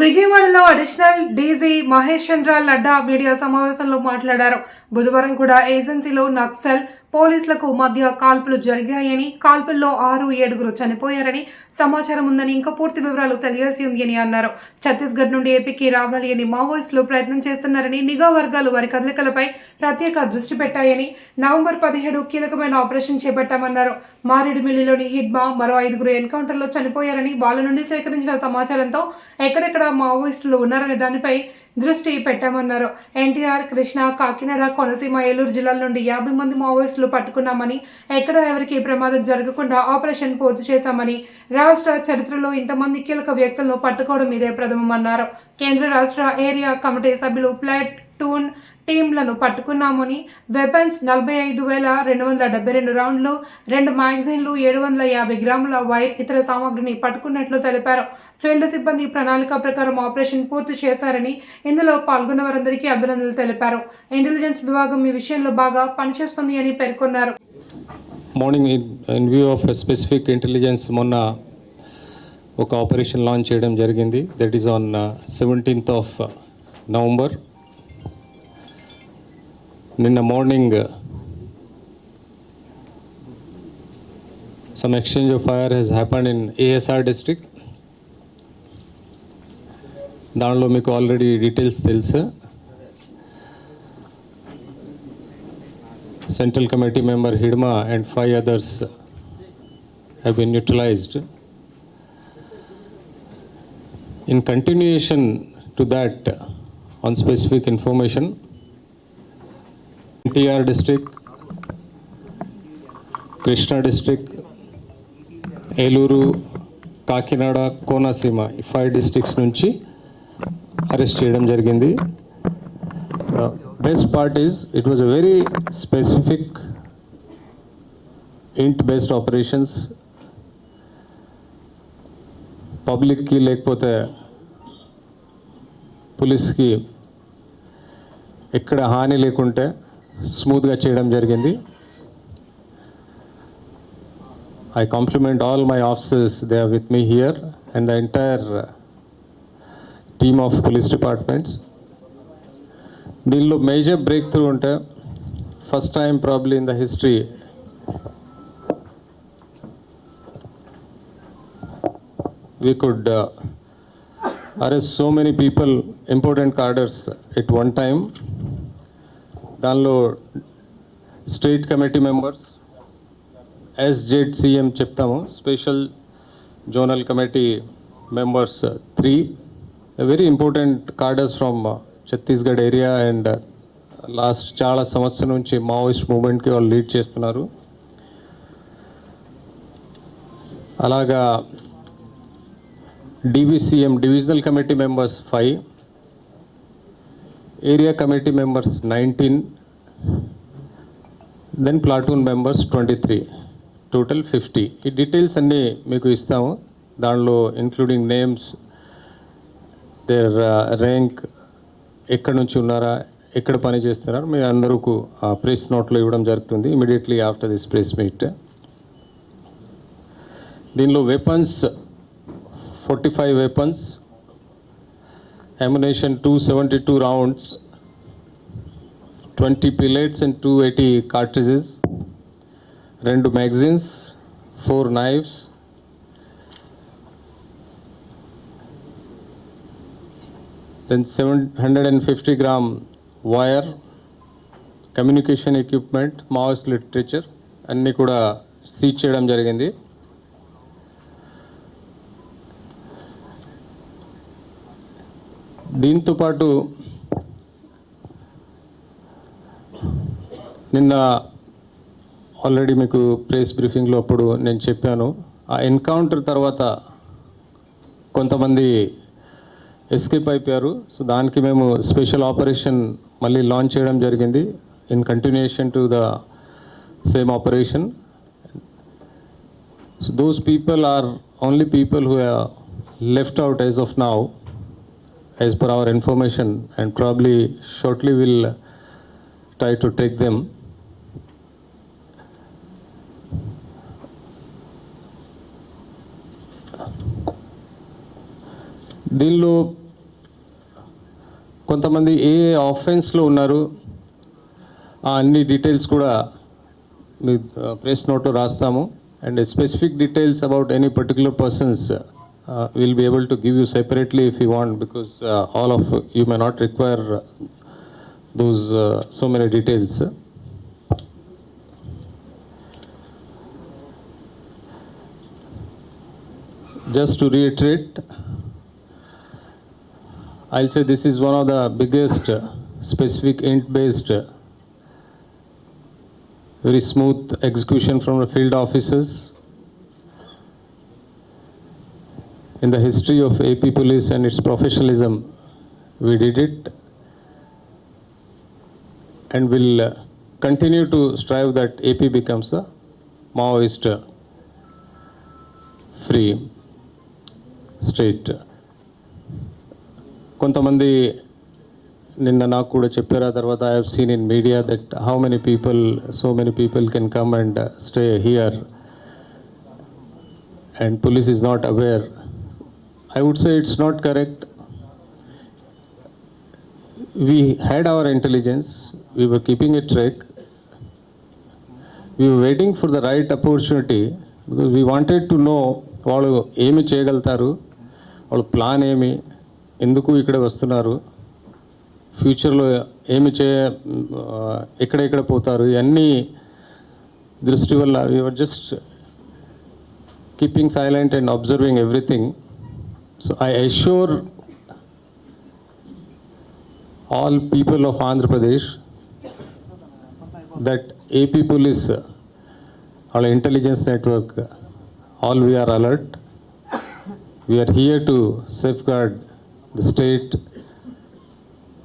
విజయవాడలో additional DG Mahesh Chandra Ladda media సమావేశంలో మాట్లాడారు. బుధవారం కూడా ఏజెన్సీలో నక్సల్ పోలీసులకు మధ్య కాల్పులు జరిగాయని కాల్పుల్లో ఆరు ఏడుగురు చనిపోయారని సమాచారం ఉందని ఇంకా పూర్తి వివరాలు తెలియాల్సి ఉంది అని అన్నారు. ఛత్తీస్గఢ్ నుండి ఏపీకి రావాలి అని మావోయిస్టులు ప్రయత్నం చేస్తున్నారని నిఘా వర్గాలు వారి కదలికలపై ప్రత్యేక దృష్టి పెట్టాయని నవంబర్ పదిహేడు కీలకమైన ఆపరేషన్ చేపట్టామన్నారు. మారేడుమిల్లిలోని హిడ్మా మరో ఐదుగురు ఎన్కౌంటర్లో చనిపోయారని వాళ్ళ నుండి సేకరించిన సమాచారంతో ఎక్కడెక్కడ మావోయిస్టులు ఉన్నారనే దానిపై దృష్టి పెట్టామన్నారు. ఎన్టీఆర్ కృష్ణ కాకినాడ కోనసీమ ఏలూరు జిల్లాల నుండి యాభై మంది మావోయిస్టులు పట్టుకున్నామని ఎక్కడ ఎవరికి ప్రమాదం జరగకుండా ఆపరేషన్ పూర్తి చేశామని రాష్ట్ర చరిత్రలో ఇంతమంది కీలక వ్యక్తులను పట్టుకోవడం ఇదే ప్రథమమన్నారు. కేంద్ర రాష్ట్ర ఏరియా కమిటీ సభ్యులు ప్లాట్ టూన్ టీంలను పట్టుకున్నామని వెపన్స్ నలభై ఐదు వేల రెండు వందల డెబ్బై రెండు రౌండ్లు రెండు మ్యాగజైన్లు ఏడు వందల యాభై గ్రాముల వైర్ ఇతర సామాగ్రిని పట్టుకున్నట్లు తెలిపారు. ఫీల్డ్ సిబ్బంది ప్రణాళిక ప్రకారం ఆపరేషన్ పూర్తి చేశారని ఇందులో పాల్గొన్న వారందరికీ అభినందనలు తెలిపారు. ఇంటెలిజెన్స్ విభాగం ఈ విషయంలో బాగా పనిచేస్తుంది అని పేర్కొన్నారు. Morning in in view of specific intelligence మొన్న ఒక ఆపరేషన్ లాంచ్ చేయడం జరిగింది. That is on seventeenth of November నిన్న morning some exchange of fire has happen in ASR district దానిలో మీకు ఆల్రెడీ డీటెయిల్స్ తెలుసు. Central committee member Hidma and five others have been neutralised in continuation to that on specific information NTR district Krishna district Eluru Kakinada Konaseema ఈ five districts నుంచి arrest చేయడం జరిగింది. Best part is it was a very specific int based operations పబ్లిక్కి లేకపోతే పోలీస్కి ఎక్కడ హాని లేకుంటే స్మూత్గా చేయడం జరిగింది. I compliment all my officers they are with me here and the entire team of police departments దీనిలో మేజర్ బ్రేక్ త్రూ ఉంటే first time probably in the history we could uh, arrest so many people, important cadres at one time. దానిలో state committee members SZ CM చెప్తాము special zonal committee members three very important cadres from Chhattisgarh area and last చాలా సంవత్సరం నుంచి Maoist మూమెంట్కి వాళ్ళు lead చేస్తున్నారు అలాగా DBCM divisional committee members five area committee members nineteen then platoon members twenty three total fifty ఈ details అన్నీ మీకు ఇస్తాము దానిలో ఇంక్లూడింగ్ నేమ్స్ దేర్ ర్యాంక్ ఎక్కడి నుంచి ఉన్నారా ఎక్కడ పని చేస్తున్నారు మీ అందరకు ప్రెస్ నోట్లో ఇవ్వడం జరుగుతుంది. Immediately after this press meet దీనిలో weapons forty five weapons ammunition two seventy two rounds twenty pellets and two eighty cartridges రెండు magazines four knives then 750 gram wire, communication equipment Maoist literature అన్నీ కూడా seize చేయడం జరిగింది. దీంతో పాటు నిన్న already మీకు ప్రెస్ బ్రీఫింగ్లో అప్పుడు నేను చెప్పాను. ఆ ఎన్కౌంటర్ తర్వాత కొంతమంది ఎస్కేప్ అయిపోయారు. సో దానికి మేము స్పెషల్ ఆపరేషన్ మళ్ళీ లాంచ్ చేయడం జరిగింది. In continuation to the same operation. So those people are only people who left out as of now as per our information and probably shortly will try to take them దీనిలో కొంతమంది ఏ ఆఫెన్స్లో ఉన్నారు అన్ని details కూడా మీ press నోట్లో రాస్తాము. And specific details about any particular persons will be able to give you separately if you want because all of you may not require those so many details just to reiterate, I'll say this is one of the biggest uh, specific int based uh, very smooth execution from the field officers in the history of AP police and its professionalism we did it. And will uh, continue to strive that AP becomes a Maoist free state. కొంతమంది నిన్న నాకు కూడా చెప్పారు ఆ తర్వాత I have seen in media that how many people so many people can come and stay here and police is not aware I would say it's not correct we had our intelligence we were keeping a track we waiting for the right opportunity because we wanted to know వాళ్ళు ఏమి చేయగలుగుతారు వాళ్ళ plan ఏమి ఎందుకు ఇక్కడ వస్తున్నారు? ఫ్యూచర్లో ఏమి చే ఎక్కడెక్కడ పోతారు? ఇవన్నీ దృష్టి వల్ల we are just keeping silent and observing everything so I assure all people of Andhra Pradesh that AP police వాళ్ళ intelligence network all we are alert we are here to safeguard the state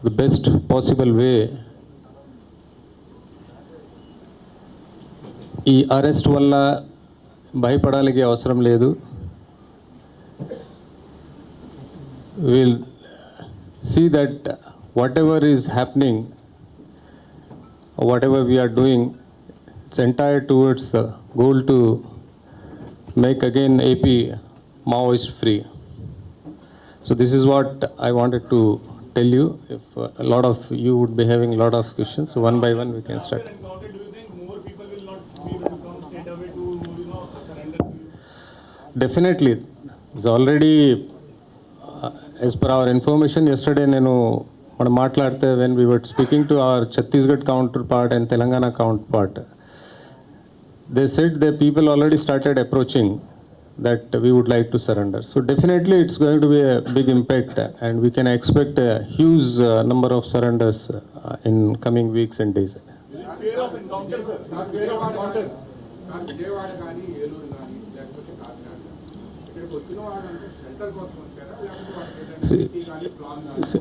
the best possible way. ఈ arrest వల్ల భయపడాలికి అవసరం లేదు will see that whatever is happening whatever we are doing it's entire towards goal to make again AP Maoist free So this is what I wanted to tell you. If uh, a lot of you would be having a lot of questions, so one by one we can start. encounter, do you think more people will not be able to come straight away to, you know, surrender to you? Definitely, it's already, uh, as per our information yesterday, నేను మనం మాట్లాడితే when we were speaking to our Chhattisgarh counterpart and Telangana counterpart, they said the people already started approaching that we would like to surrender. So definitely it's going to be a big impact and we can expect a huge uh, number of surrenders uh, in coming weeks and days.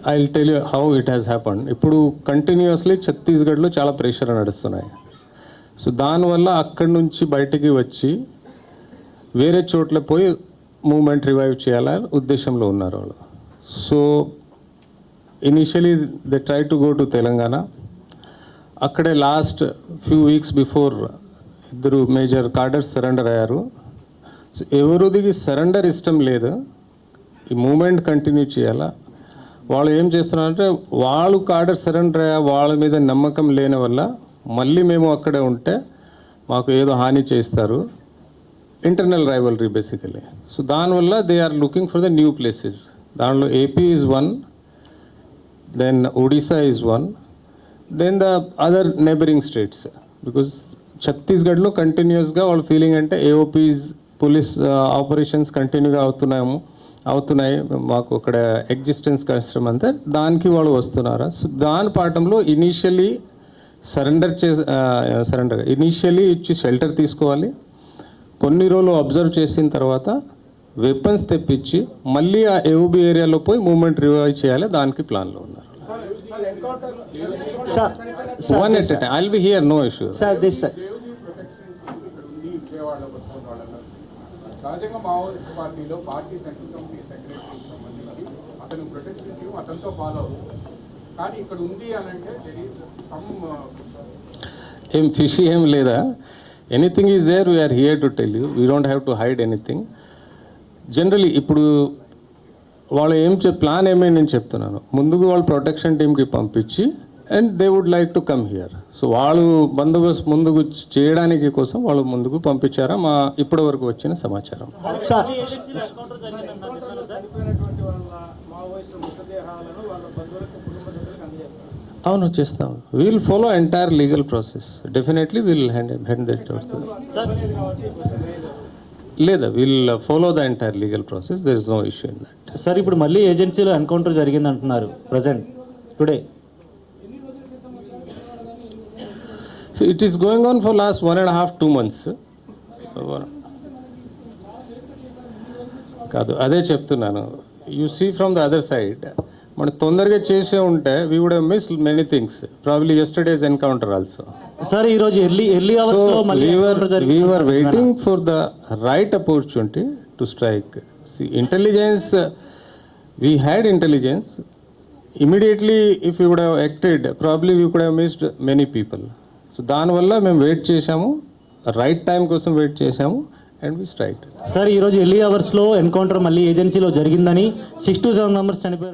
I'll tell you how it has happened. ఇప్పుడు continuously ఛత్తీస్గఢ్లో చాలా pressure నడుస్తున్నాయి so దానివల్ల అక్కడి నుంచి బయటికి వచ్చి వేరే చోట్ల పోయి మూమెంట్ రివైవ్ చేయాలని ఉద్దేశంలో ఉన్నారు వాళ్ళు. So initially they try to go to Telangana అక్కడే లాస్ట్ ఫ్యూ వీక్స్ బిఫోర్ ఇద్దరు మేజర్ కార్డర్స్ సరెండర్ అయ్యారు. సో ఎవరిదికి సరెండర్ ఇష్టం లేదు. ఈ మూమెంట్ కంటిన్యూ చేయాలా. వాళ్ళు ఏం చేస్తున్నారంటే వాళ్ళు కార్డర్ సరెండర్ అయ్యా వాళ్ళ మీద నమ్మకం లేని వల్ల మళ్ళీ మేము అక్కడే ఉంటే మాకు ఏదో హాని చేస్తారు ఇంటర్నల్ రైవలరీ బేసికలీ సో దానివల్ల they are looking for the new places దానిలో AP is one then Odisha is one then the other neighbouring states because ఛత్తీస్గఢ్లో కంటిన్యూస్గా వాళ్ళ ఫీలింగ్ అంటే ఏఓపీస్ పోలీస్ ఆపరేషన్స్ కంటిన్యూగా అవుతున్నాము అవుతున్నాయి. మాకు అక్కడ ఎగ్జిస్టెన్స్ కష్టం అంతే. దానికి వాళ్ళు వస్తున్నారా? సో దాని పాఠంలో ఇనీషియలీ సరెండర్ చే సరెండర్ ఇనీషియలీ ఇచ్చి షెల్టర్ తీసుకోవాలి. కొన్ని రోజులు అబ్జర్వ్ చేసిన తర్వాత వెపన్స్ తెప్పించి మళ్ళీ ఆ ఏఓబి ఏరియాలో పోయి మూమెంట్ రివైవ్ చేయాలి. దానికి ప్లాన్లో ఉన్నారు. One at I'll be here no issue sir, this, sir. దేవుని ప్రొటెక్షన్ ఇక్కడ ఉంది విజయవాడలో బతుకున్న వాళ్ళందరూ సహజంగా మావోయిస్ట్ పార్టీలో పార్టీ సెంట్రల్ కమిటీ సెక్రటరీకి సంబంధించి అతను ప్రొటెక్షన్ టీం అతనితో ఫాలో అవుతుంది కానీ ఇక్కడ ఉంది అని అంటే సమ్ ఏం ఫిష్ ఏం లేదా? Anything is there we are here to tell you we don't have to hide anything generally ఇప్పుడు వాళ్ళు ఏం చెప్ ప్లాన్ ఏమైంది నేను చెప్తున్నాను. ముందుకు వాళ్ళు ప్రొటెక్షన్ టీమ్కి పంపించి and they would like to come here so వాళ్ళు బందోబస్తు ముందుకు చేయడానికి కోసం వాళ్ళు ముందుకు పంపించారా? మా ఇప్పటి వరకు వచ్చిన సమాచారం. సార్ అవును చేస్తాం. Will follow entire legal process definitely will hand hand that లేదా will follow the entire legal process there is no issue in that sir ఇప్పుడు మళ్ళీ ఏజెన్సీలో ఎన్కౌంటర్ జరిగింది అంటున్నారు present today so it is going on for last one and half two months కాదు అదే చెప్తున్నాను. You see from the other side మనం తొందరగా చేసే ఉంటే we would miss many things probably yesterday's encounter also sir ఈ రోజు ఎర్లీ ఎర్లీ అవర్స్లో waiting for the right opportunity to strike see intelligence we had intelligence immediately if you would have probably we would have missed many people so దానివల్ల మేము wait చేశాము. Right time కోసం wait చేశాము and we strike sir ఈరోజు early అవర్స్లో encounter మళ్ళీ ఏజెన్సీలో జరిగిందని సిక్స్ టు సెవెన్ మెంబర్స్ చనిపోయారు.